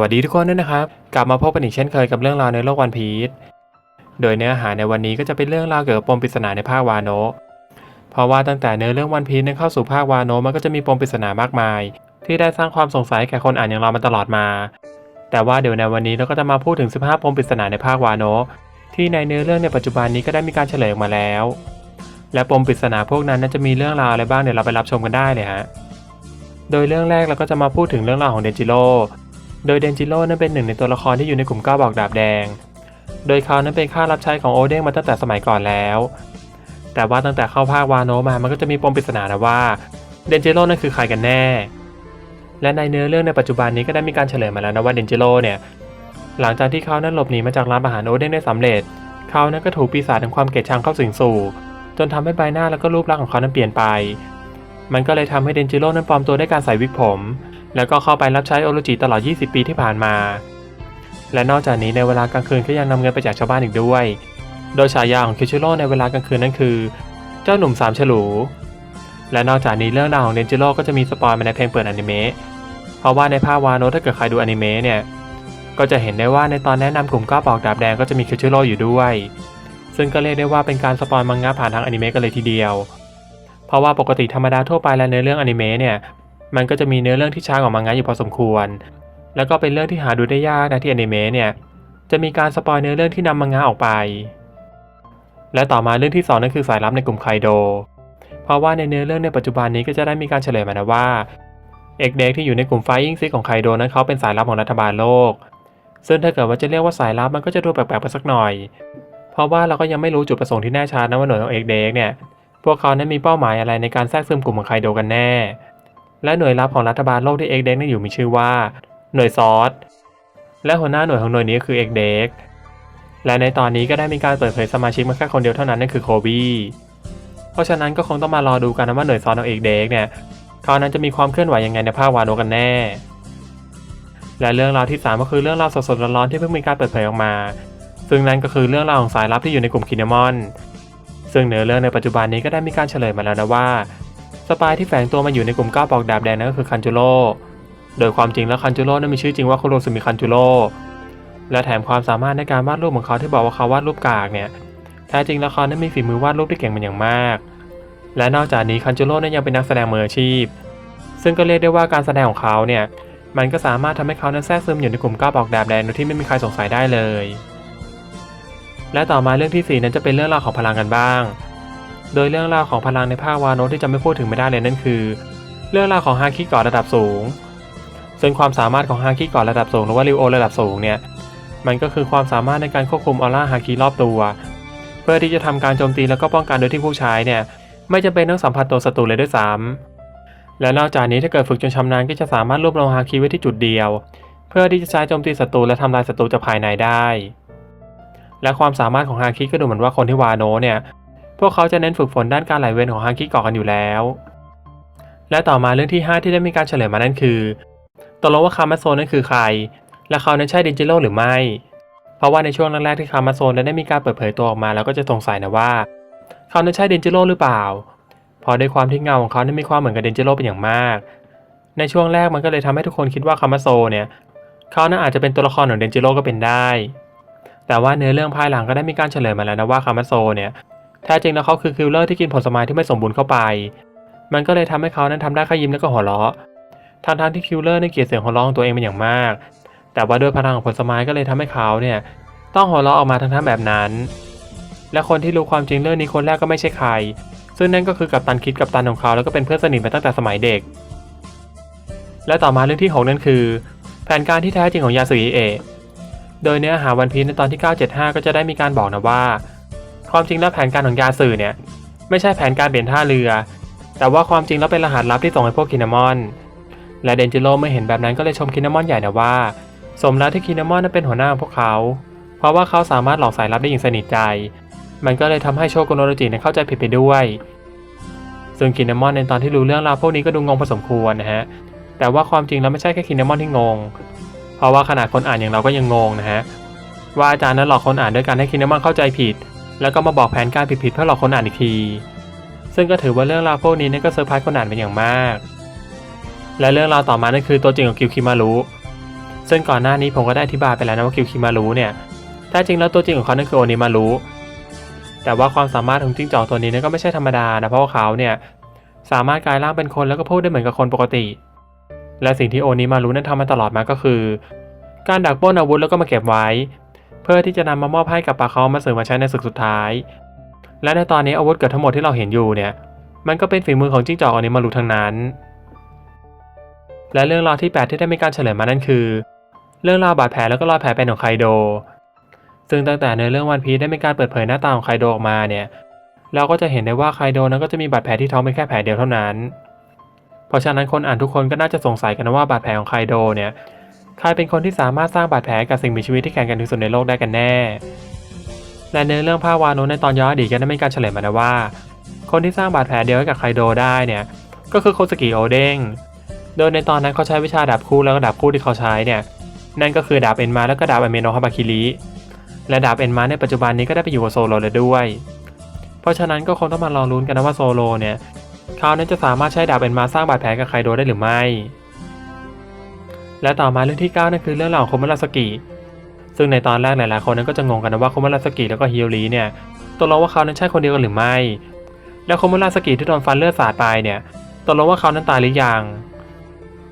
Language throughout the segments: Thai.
วัสดีทุกคนด้วยนะครับ กลับมาพบกันอีกเช่นเคยกับเรื่องราวในโลกวันพีชโดยเนื้อหาในวันนี้ก็จะเป็นเรื่องราวเกี่ยวกับปมปริศนาในภาควาโนะเพราะว่าตั้งแต่เนื้อเรื่องวันพีชนั้นเข้าสู่ภาควาโนะมันก็จะมีปมปริศนามากมาย ที่ได้สร้างความสงสัยแก่คนอ่านอย่างเรามาตลอดมา แต่ว่าเดี๋ยวในวันนี้เราก็จะมาพูดถึง 15 ปมปริศนาในภาควาโนะที่ในเนื้อเรื่องในปัจจุบันนี้ก็ได้มีการเฉลยออกมาแล้ว และปมปริศนาพวกนั้นนั้นจะมีเรื่องราวอะไรบ้างเดี๋ยวเราไปรับชมกันได้เลยฮะโดยเรื่องแรกเราก็จะมาพูดถึงเรื่องราวของเดนจิโร โดยเดนจิโร่นั้นเป็นหนึ่งในตัวละครที่อยู่ในกลุ่มก้าวบอกดาบแดง โดยเขานั้นเป็นข้ารับใช้ของโอเด้งมาตั้งแต่สมัยก่อนแล้ว แต่ว่าตั้งแต่เข้าภาควาโนมา มันก็จะมีปมปริศนานะว่าเดนจิโร่นั่นคือใครกันแน่ และในเนื้อเรื่องในปัจจุบันนี้ก็ได้มีการเฉลยมาแล้วนะว่าเดนจิโร่เนี่ย หลังจากที่เขานั้นหลบหนีมาจากร้านอาหารโอเด้งได้สำเร็จ เขานั้นก็ถูกปีศาจแห่งความเกลียดชังเข้าสิงสู่ จนทำให้ใบหน้าแล้วก็รูปลักษณ์ของเขานั้นเปลี่ยนไป มันก็เลยทำให้เดนจิโร่นั้นปลอมตัวด้วยการใส่วิกผม แล้วก็เข้าไปรับใช้โอโรจิตลอด 20 ปีที่ผ่านมา และนอกจากนี้ในเวลากลางคืนก็ยังนำเงินไปแจกชาวบ้านอีกด้วย โดยฉายาของคิชิโร่ในเวลากลางคืนนั้นคือ เจ้าหนุ่มสามฉลู และนอกจากนี้เรื่องราวของเดนจิโร่ก็จะมีสปอยมาในเพลงเปิดอนิเมะ เพราะว่าในภาควาโนถ้าเกิดใครดูอนิเมะเนี่ย ก็จะเห็นได้ว่าในตอนแนะนำกลุ่มก้าวบอกดาบแดงก็จะมีคิชิโร่อยู่ด้วย ซึ่งก็เรียกได้ว่าเป็นการสปอยมังงะผ่านทางอนิเมะกันเลยทีเดียว เพราะว่าปกติธรรมดาทั่วไปและในเรื่องอนิเมะเนี่ย มันก็จะมีเนื้อเรื่องที่ช้ากว่ามังงะอยู่พอสมควร แล้วก็เป็นเรื่องที่หาดูได้ยากนะที่อนิเมะเนี่ยจะมีการสปอยเนื้อเรื่องที่นำมังงะออกไป และต่อมาเรื่องที่สองนั่นคือสายลับในกลุ่มไคโด เพราะว่าในเนื้อเรื่องในปัจจุบันนี้ก็จะได้มีการเฉลยมานะว่าเอกเด็กที่อยู่ในกลุ่มไฟยิงซิกของไคโดนั้นเขาเป็นสายลับของรัฐบาลโลก ซึ่งถ้าเกิดว่าจะเรียกว่าสายลับมันก็จะดูแปลกๆไปสักหน่อย เพราะว่าเราก็ยังไม่รู้จุดประสงค์ที่แน่ชัดนะว่าหน่วยของเอกเด็กเนี่ยพวกเขานั้นมีเป้าหมายอะไรในการแทรกซึมกลุ่มของไคโดกันแน่ และหน่วยลับของรัฐบาลโลกที่เอกเด็กนั้นอยู่มีชื่อว่า หน่วยซอสและหัวหน้าหน่วยของหน่วยนี้ก็คือเอกเด็กและในตอนนี้ก็ได้มีการเปิดเผยสมาชิกมาแค่คนเดียวเท่านั้นนั่นคือโคบี้เพราะฉะนั้นก็คงต้องมารอดูกันนะว่าหน่วยซอสของเอกเด็กเนี่ยเขาวนั้นจะมีความเคลื่อนไหวยังไงในภาควาโนกันแน่ และเรื่องราวที่ 3 ก็คือเรื่องราวสดๆร้อนๆที่เพิ่งมีการเปิดเผยออกมา ซึ่งนั่นก็คือเรื่องราวของสายลับที่อยู่ในกลุ่มคินเนมอน ซึ่งเนื้อเรื่องในปัจจุบันนี้ก็ได้มีการเฉลยมาแล้วนะว่า สปายที่แฝงตัวมาอยู่ในกลุ่มก้าวปอกดาบแดงนั่นก็คือคันจูโร่โดยความจริงแล้วคันจูโร่นั้นมีชื่อจริงว่าคุโรสุมิคันจูโร่และแถมความสามารถในการวาดรูปของเขาที่บอกว่าเขาวาดรูปกากเนี่ยแท้จริงแล้วเขานั้นมีฝีมือวาดรูปที่เก่งเป็นอย่างมาก และนอกจากนี้คันจูโร่นั้นยังเป็นนักแสดงมืออาชีพ ซึ่งก็เรียกได้ว่าการแสดงของเขาเนี่ยมันก็สามารถทำให้เขานั้นแทรกซึมอยู่ในกลุ่มก้าวปอกดาบแดงโดยที่ไม่มีใครสงสัยได้เลย และต่อมาเรื่องที่สี่นั้นจะเป็นเรื่องราวของพลังกันบ้าง โดยเรื่องราวของพลังในภาควาโนะที่จะไม่พูดถึงไม่ได้เลยนั่นคือ เรื่องราวของฮาคิกาะระดับสูง ซึ่งความสามารถของฮาคิกาะระดับสูงหรือว่าริโอระดับสูงเนี่ยมันก็คือความสามารถในการควบคุมออร่าฮาคิรอบตัว เพื่อที่จะทำการโจมตีแล้วก็ป้องกันโดยที่ผู้ใช้เนี่ยไม่จำเป็นต้องสัมผัสตัวศัตรูเลยด้วยซ้ำและนอกจากนี้ถ้าเกิดฝึกจนชำนาญก็จะสามารถรวบรวมฮาคิไว้ที่จุดเดียว เพื่อที่จะใช้โจมตีศัตรูและทำลายศัตรูจากภายในได้ และความสามารถของฮาคิก็ดูเหมือนว่าคนที่วาโนเนี่ย พวกเขาจะเน้นฝึกฝนด้านการไหลเวียนของฮาคิเกาะกันอยู่แล้ว และต่อมาเรื่องที่ 5 ที่ได้มีการเฉลยมานั่นคือตกลงว่าคามาโซนนั้นคือใคร และเขานั้นใช่ดนจิโร่หรือไม่ เพราะว่าในช่วงแรกๆที่คามาโซนได้มีการเปิดเผยตัวออกมาแล้วก็จะสงสัยนะว่า เขานั้นใช่ดนจิโร่หรือเปล่าเพราะด้วยความที่เงาของเขานั้นมีความเหมือนกับดนจิโร่เป็นอย่างมาก ในช่วงแรกมันก็เลยทำให้ทุกคนคิดว่าคามาโซเนี่ยเขานั้นอาจจะเป็นตัวละครของเดนจิโร่ก็เป็นได้ แต่ว่าเนื้อเรื่องภายหลังก็ได้มีการเฉลยมาแล้วนะว่าคามาโซเนี่ย แท้จริงแล้วเขาคือคิลเลอร์ที่กินผลสมัยที่ไม่สมบูรณ์เข้าไป มันก็เลยทำให้เขานั้นทำได้แค่ยิ้มแล้วก็หัวเราะทางทางที่คิลเลอร์ในเกลียดเสียงหัวเราะของตัวเองเป็นอย่างมาก แต่ว่าด้วยพลังของผลสมัยก็เลยทำให้เขาเนี่ยต้องหัวเราะออกมาทั้งทั้งแบบนั้น และคนที่รู้ความจริงเรื่องนี้คนแรกก็ไม่ใช่ใคร ซึ่งนั่นก็คือกัปตันคิดกัปตันของเขาแล้วก็เป็นเพื่อนสนิทมาตั้งแต่สมัยเด็ก และต่อมาเรื่องที่หกนั่นคือ แผนการที่แท้จริงของยาสุอิเอะโดยเนื้อหาวันพีในตอนที่ 975 ก็จะได้มีการบอกนะว่า ความจริงแล้วแผนการของยาสื่อเนี่ย ไม่ใช่แผนการเปลี่ยนท่าเรือ แต่ว่าความจริงแล้วเป็นรหัสลับที่ส่งให้พวกคินามอน และเดนจิโร่เมื่อเห็นแบบนั้นก็เลยชมคินามอนใหญ่นะว่า สมแล้วที่คินามอนนั้นเป็นหัวหน้าของพวกเขา เพราะว่าเขาสามารถหลอกสายลับได้อย่างสนิทใจ มันก็เลยทำให้โชกุโนโรจิเนี่ยเข้าใจผิดไปด้วยซึ่งคินามอนในตอนที่รู้เรื่องราวพวกนี้ก็ดูงงพอสมควรนะฮะ แต่ว่าความจริงแล้วไม่ใช่แค่คินามอนที่งง เพราะว่าขนาดคนอ่านอย่างเราก็ยังงงนะฮะ ว่าอาจารย์นั้นหลอกคนอ่านด้วยการให้คินามอนเข้าใจผิด แล้วก็มาบอกแผนการผิดๆเพื่อหลอกคนอ่านอีกที ซึ่งก็ถือว่าเรื่องราวพวกนี้นี่ก็เซอร์ไพรส์คนอ่านเป็นอย่างมาก และเรื่องราวต่อมานั่นคือตัวจริงของคิวคิมารุซึ่งก่อนหน้านี้ผมก็ได้อธิบายไปแล้วนะว่าคิวคิมารุเนี่ยแท้จริงแล้วตัวจริงของเขานั่นคือโอนิมารุแต่ว่าความสามารถของจิ้งจอกตัวนี้นั้นก็ไม่ใช่ธรรมดานะเพราะว่าเขาเนี่ยสามารถกลายร่างเป็นคนแล้วก็พูดได้เหมือนกับคนปกติ และสิ่งที่โอนิมารุนั้นทำมาตลอดมาก็คือ การดักปล้นอาวุธแล้วก็มาเก็บไว้ เพื่อที่จะนำมามอบให้กับปาเขามาเสริมมาใช้ในศึกสุดท้าย และในตอนนี้อาวุธเกือบทั้งหมดที่เราเห็นอยู่เนี่ย มันก็เป็นฝีมือของจิ้งจอกอนิมารุทั้งนั้น และเรื่องราวที่ 8 ที่ได้มีการเฉลยมานั่นคือ เรื่องราวบาดแผลแล้วก็รอยแผลเป็นของไคโด ซึ่งตั้งแต่ในเรื่องวันพีได้มีการเปิดเผยหน้าตาของไคโดออกมาเนี่ยเราก็จะเห็นได้ว่าไคโดนั้นก็จะมีบาดแผลที่ท้องเป็นแค่แผลเดียวเท่านั้น เพราะฉะนั้นคนอ่านทุกคนก็น่าจะสงสัยกันนะว่าบาดแผลของไคโดเนี่ย ครเป็นคนที่สามารถสร้างบาดแผลกับสิ่งมีชีวิตที่แข็งแกร่งที่สุดในโลกได้กันแน่ และในเรื่องภาพวาโนะในตอนย้อนอดีตก็ได้มีการเฉลยมาแล้วว่า คนที่สร้างบาดแผลเดียวให้กับไคโดได้เนี่ย ก็คือโคสกิโอเด้ง โดยในตอนนั้นเขาใช้วิชาดาบคู่แล้วก็ดาบคู่ที่เขาใช้เนี่ย นั่นก็คือดาบเอ็นมาแล้วก็ดาบอเมโนฮาบาคิริและดาบเอ็นมาในปัจจุบันนี้ก็ได้ไปอยู่กับโซโลแล้วด้วย เพราะฉะนั้นก็คงต้องมารองลุ้นกันนะว่าโซโลเนี่ยเขานั้นจะสามารถใช้ดาบเอ็นมาสร้างบาดแผลกับไคโดได้หรือไม่ และต่อมาเรื่องที่ 9 นั่นคือเรื่องราวของโคมาราสกิ ซึ่งในตอนแรกหลายๆคนนั้นก็จะงงกันนะว่าโคมาราสกิแล้วก็ฮิโอริเนี่ยตกลงว่าเขานั้นใช่คนเดียวกันหรือไม่ แล้วโคมาราสกิที่โดนฟันเลือดสาดไปเนี่ยตกลงว่าเขานั้นตายหรือยัง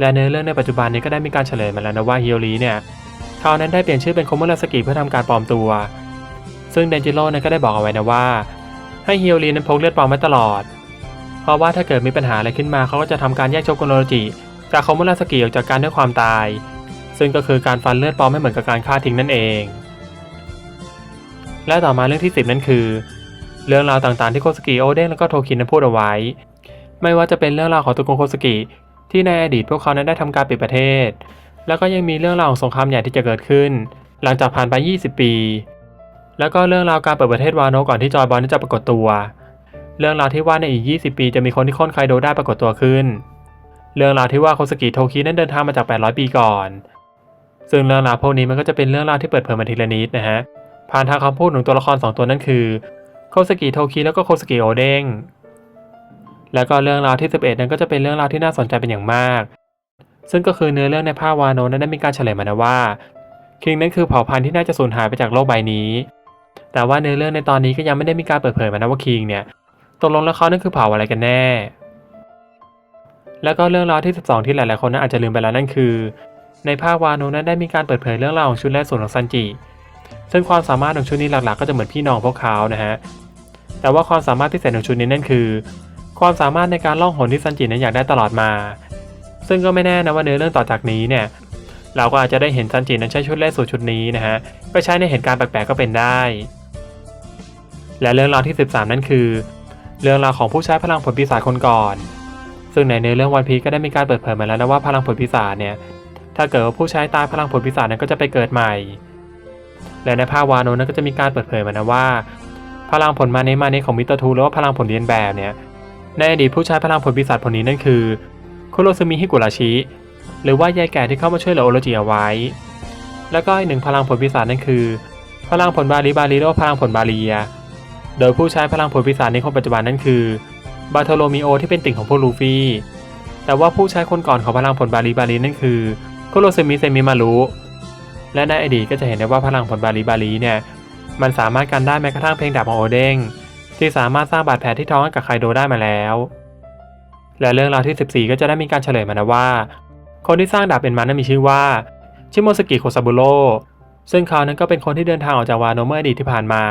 และเนื้อเรื่องในปัจจุบันนี้ก็ได้มีการเฉลยมาแล้วนะว่าฮิโอริเนี่ยเขานั้นได้เปลี่ยนชื่อเป็นโคมาราสกิเพื่อทำการปลอมตัว ซึ่งเดนจิโร่นั้นก็ได้บอกเอาไว้นะว่า ให้ฮิโอรินั้นพกเลือดปลอมไว้ตลอด เพราะว่าถ้าเกิดมีปัญหาอะไรขึ้นมาเขาก็จะทำการแยกโชโกโนโรจิ จากโคมาราสกิออกจากการด้วยความตาย ซึ่งก็คือการฟันเลือดปลอมไม่เหมือนกับการฆ่าทิ้งนั่นเอง และต่อมาเรื่องที่ 10 นั่นคือ เรื่องราวต่างๆที่โคสกิโอเด้งแล้วก็โทคินนั้นพูดเอาไว้ ไม่ว่าจะเป็นเรื่องราวของตัวโกงโคสกิที่ในอดีตพวกเขานั้นได้ทำการปิดประเทศ แล้วก็ยังมีเรื่องราวของสงครามใหญ่ที่จะเกิดขึ้น หลังจากผ่านไป 20 ปี แล้วก็เรื่องราวการเปิดประเทศวาโนก่อนที่จอยบอลจะปรากฏตัว เรื่องราวที่ว่าในอีก 20 ปี จะมีคนที่ค้นไคโดได้ปรากฏตัวขึ้น เรื่องราวที่ว่าโคสกิโทคินั้นเดินทางมาจาก 800 ปีก่อน ซึ่งเรื่องราวพวกนี้มันก็จะเป็นเรื่องราวที่เปิดเผยมาทีละนิดนะฮะ ผ่านทางคำพูดของตัวละคร 2 ตัวนั่นคือโคสกิโทคิแล้วก็โคสกิโอเด้ง แล้วก็เรื่องราวที่ 11 นั้นก็จะเป็นเรื่องราวที่น่าสนใจเป็นอย่างมาก ซึ่งก็คือเนื้อเรื่องในภาพวาโนนั้นได้มีการเฉลยมานะว่าคิงนั้นคือเผ่าพันธุ์ที่น่าจะสูญหายไปจากโลกใบนี้ แต่ว่าเนื้อเรื่องในตอนนี้ก็ยังไม่ได้มีการเปิดเผยมานะว่าคิงเนี่ยตกลงแล้วเขานั่นคือเผ่าอะไรกันแน่ แล้วก็เรื่องราวที่ 12 ที่หลายๆ คนนั้นอาจจะลืมไปแล้วนั่นคือ ในภาควาโนะนั้นได้มีการเปิดเผยเรื่องราวของชุดแรกส่วนของซันจิ ซึ่งความสามารถของชุดนี้หลักๆ ก็จะเหมือนพี่น้องพวกเขานะฮะ แต่ว่าความสามารถพิเศษของชุดนี้นั่นคือ ความสามารถในการล่องหนที่ซันจินั้นอยากได้ตลอดมา ซึ่งก็ไม่แน่นะว่าเนื้อเรื่องต่อจากนี้เนี่ยเราก็อาจจะได้เห็นซันจินั้นใช้ชุดแรกสูตรชุดนี้นะฮะไปใช้ในเหตุการณ์แปลกๆก็เป็นได้ และเรื่องราวที่ 13 นั่นคือ เรื่องราวของผู้ใช้พลังผลปีศาจคนก่อน ซึ่งในเนื้อเรื่องวันพีก็ได้มีการเปิดเผยมาแล้วนะว่าพลังผลปีศาจเนี่ย ถ้าเกิดว่าผู้ใช้ตายพลังผลปีศาจนั้นก็จะไปเกิดใหม่ และในภาควาโนนั้นก็จะมีการเปิดเผยมานะว่า พลังผลมาเนมาเนของมิตรทูหรือว่าพลังผลเรียนแบบเนี่ย ในอดีตผู้ใช้พลังผลปีศาจผลนี้นั่นคือคุโรซึมิฮิกุราชิ หรือว่ายายแก่ที่เข้ามาช่วยเหลือโอโรจิเอาไว้ แล้วก็อีกหนึ่งพลังผลปีศาจนั่นคือ พลังผลบาลีบาลีหรือว่าพลังผลบาเลีย โดยผู้ใช้พลังผลปีศาจในคนปัจจุบันนั่นคือ บาโทโลมิโอที่เป็นติ่งของพวกลูฟี่ แต่ว่าผู้ใช้คนก่อนของพลังผลบาลีบาลีนั่นคือคุโรซึมิเซมิมารุและในอดีตก็จะเห็นได้ว่าพลังผลบาลีบาลีเนี่ยมันสามารถกันได้แม้กระทั่งเพลงดาบของโอเด้งที่สามารถสร้างบาดแผลที่ท้องให้กับไคโดได้มาแล้ว และเรื่องราวที่ 14 ก็จะได้มีการเฉลยมานะว่า คนที่สร้างดาบเป็นมันนั้นมีชื่อว่า ชิโมสกิโคซาบุโร่ซึ่งเขานั้นก็เป็นคนที่เดินทางออกจากวาโนเมื่ออดีตที่ผ่านมา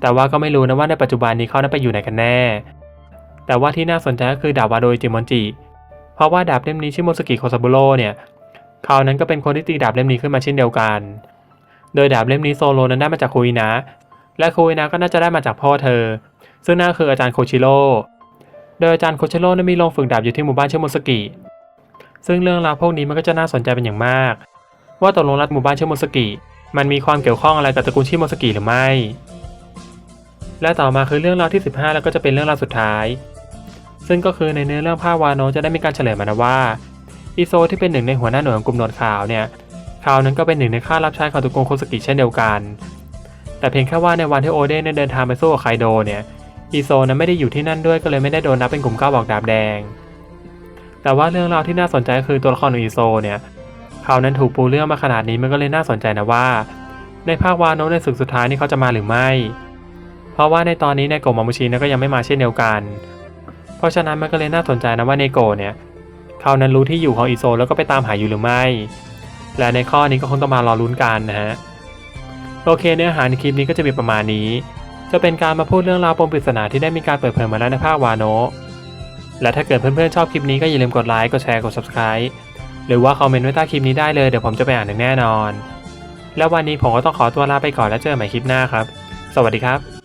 แต่ว่าก็ไม่รู้นะว่าในปัจจุบันนี้เขานั้นไปอยู่ไหนกันแน่ แต่ว่าที่น่าสนใจก็คือดาบวาโดยจิมอนจิ เพราะว่าดาบเล่มนี้ชิโมสกิโคซาบุโร่เนี่ยเขานั้นก็เป็นคนที่ตีดาบเล่มนี้ขึ้นมาเช่นเดียวกัน โดยดาบเล่มนี้โซโลนั้นได้มาจากคุยนะ และคุยนะก็น่าจะได้มาจากพ่อเธอ ซึ่งนั่นคืออาจารย์โคชิโร่โดยอาจารย์โคชิโร่นั้นมีโรงฝึกดาบอยู่ที่หมู่บ้านชิโมสกิ ซึ่งเรื่องราวพวกนี้มันก็จะน่าสนใจเป็นอย่างมาก ว่าตกลงรัฐหมู่บ้านชิโมสกิ มันมีความเกี่ยวข้องอะไรกับตระกูลชิโมสกิหรือไม่ และต่อมาคือเรื่องราวที่ 15 แล้วก็จะเป็นเรื่องราวสุดท้าย ซึ่งก็คือในเนื้อเรื่องภาควาโนจะได้มีการเฉลยมานะว่าอิโซที่เป็นหนึ่งในหัวหน้าหน่วยของกลุ่มหนวดขาวเนี่ยเขานั้นก็เป็นหนึ่งในข้ารับใช้ของตระกูลโคสกิเช่นเดียวกัน แต่เพียงแค่ว่าในวันที่โอเดนเดินทางไปสู้กับไคโดเนี่ยอิโซนั้นไม่ได้อยู่ที่นั่นด้วยก็เลยไม่ได้โดนนับเป็นกลุ่มก้าวบอกดาบแดง แต่ว่าเรื่องราวที่น่าสนใจก็คือตัวละครของอิโซเนี่ยเขานั้นถูกปูเรื่องมาขนาดนี้มันก็เลยน่าสนใจนะว่า ในภาควาโนในศึกสุดท้ายนี่เขาจะมาหรือไม่ เพราะว่าในตอนนี้ในโกมามุชินก็ยังไม่มาเช่นเดียวกัน เพราะฉะนั้นมันก็เลยน่าสนใจนะว่าในโกะเนี่ยเขานั้นรู้ที่อยู่ของอิโซแล้วก็ไปตามหาอยู่หรือไม่ และในข้อนี้ก็คงต้องมารอลุ้นกันนะฮะโอเคเนื้อหาในคลิปนี้ก็จะมีประมาณนี้ จะเป็นการมาพูดเรื่องราวปมปริศนาที่ได้มีการเปิดเผยมาแล้วในภาควาโนะและถ้าเกิดเพื่อนๆชอบคลิปนี้ก็อย่าลืมกดไลค์กดแชร์กด subscribe หรือว่าคอมเมนต์ไว้ใต้คลิปนี้ได้เลยเดี๋ยวผมจะไปอ่านอย่างแน่นอน แล้ววันนี้ผมก็ต้องขอตัวลาไปก่อนแล้วเจอกันใหม่คลิปหน้าครับ สวัสดีครับ